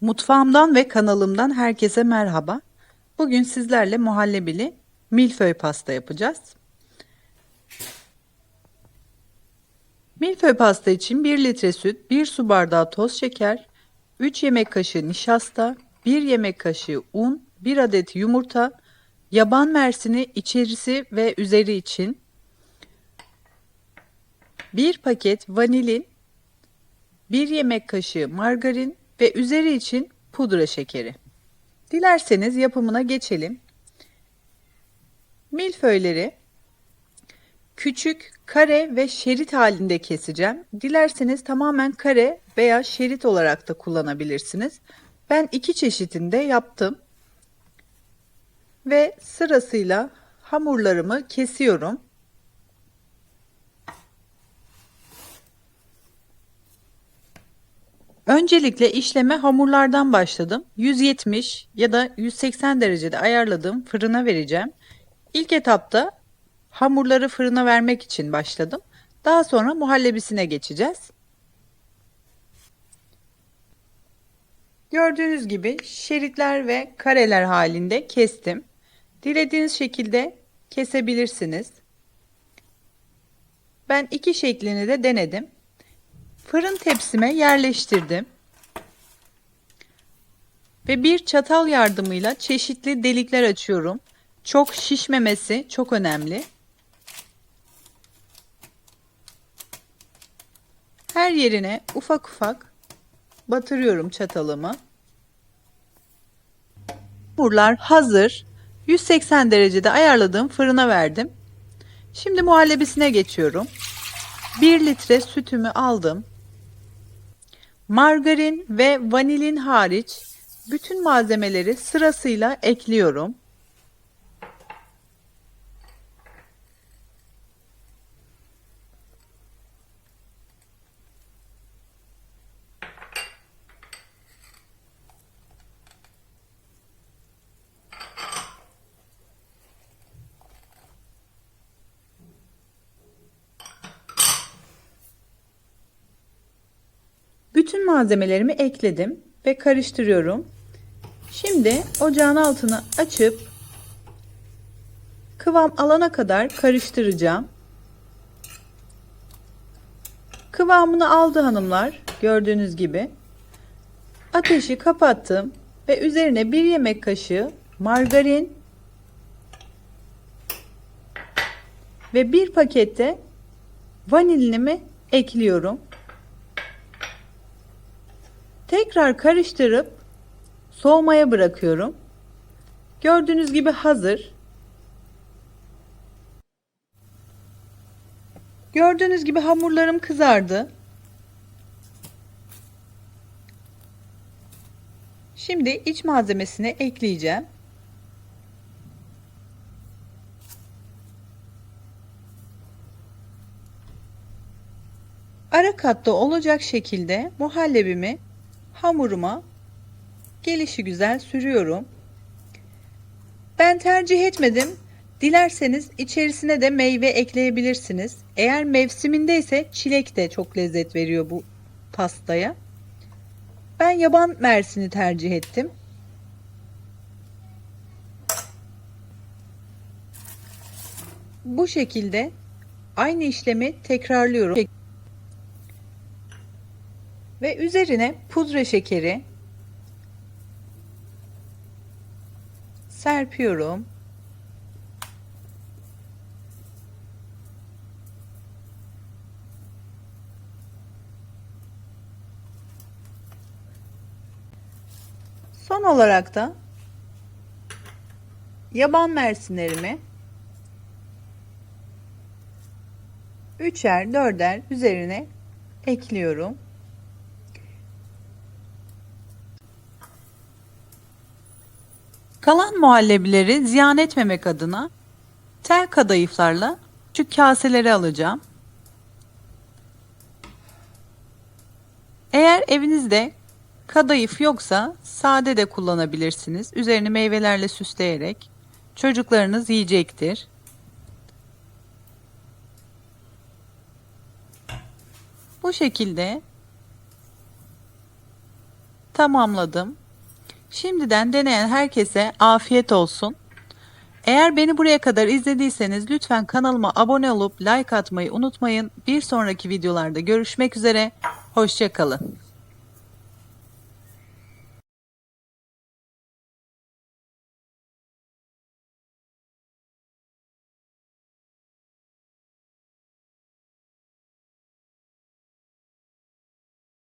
Mutfağımdan ve kanalımdan herkese merhaba. Bugün sizlerle muhallebili milföy pasta yapacağız. Milföy pasta için 1 litre süt, 1 su bardağı toz şeker, 3 yemek kaşığı nişasta, 1 yemek kaşığı un, 1 adet yumurta, yaban mersini içerisi ve üzeri için, 1 paket vanilin, 1 yemek kaşığı margarin ve üzeri için pudra şekeri. Dilerseniz yapımına geçelim. Milföyleri küçük, kare ve şerit halinde keseceğim. Dilerseniz tamamen kare veya şerit olarak da kullanabilirsiniz. Ben iki çeşitinde yaptım. Ve sırasıyla hamurlarımı kesiyorum. Öncelikle işleme hamurlardan başladım. 170 ya da 180 derecede ayarladığım fırına vereceğim. İlk etapta hamurları fırına vermek için başladım. Daha sonra muhallebisine geçeceğiz. Gördüğünüz gibi şeritler ve kareler halinde kestim. Dilediğiniz şekilde kesebilirsiniz. Ben iki şeklini de denedim. Fırın tepsime yerleştirdim. Ve bir çatal yardımıyla çeşitli delikler açıyorum. Çok şişmemesi çok önemli. Her yerine ufak ufak batırıyorum çatalımı. Hamurlar hazır. 180 derecede ayarladığım fırına verdim. Şimdi muhallebisine geçiyorum. 1 litre sütümü aldım. Margarin ve vanilin hariç bütün malzemeleri sırasıyla ekliyorum. Bütün malzemelerimi ekledim ve karıştırıyorum. Şimdi ocağın altını açıp kıvam alana kadar karıştıracağım. Kıvamını aldı hanımlar gördüğünüz gibi. Ateşi kapattım ve üzerine bir yemek kaşığı margarin ve bir pakette vanilinimi ekliyorum. Tekrar karıştırıp soğumaya bırakıyorum. Gördüğünüz gibi hazır. Gördüğünüz gibi hamurlarım kızardı. Şimdi iç malzemesini ekleyeceğim. Ara katta olacak şekilde muhallebimi hamuruma gelişi güzel sürüyorum. Ben tercih etmedim. Dilerseniz içerisine de meyve ekleyebilirsiniz. Eğer mevsimindeyse çilek de çok lezzet veriyor bu pastaya. Ben yaban mersini tercih ettim. Bu şekilde aynı işlemi tekrarlıyorum ve üzerine pudra şekeri serpiyorum. Son olarak da yaban mersinlerimi üçer dörder üzerine ekliyorum. Kalan muhallebileri ziyan etmemek adına tel kadayıflarla küçük kaselere alacağım. Eğer evinizde kadayıf yoksa sade de kullanabilirsiniz. Üzerini meyvelerle süsleyerek çocuklarınız yiyecektir. Bu şekilde tamamladım. Şimdiden deneyen herkese afiyet olsun. Eğer beni buraya kadar izlediyseniz lütfen kanalıma abone olup like atmayı unutmayın. Bir sonraki videolarda görüşmek üzere. Hoşçakalın.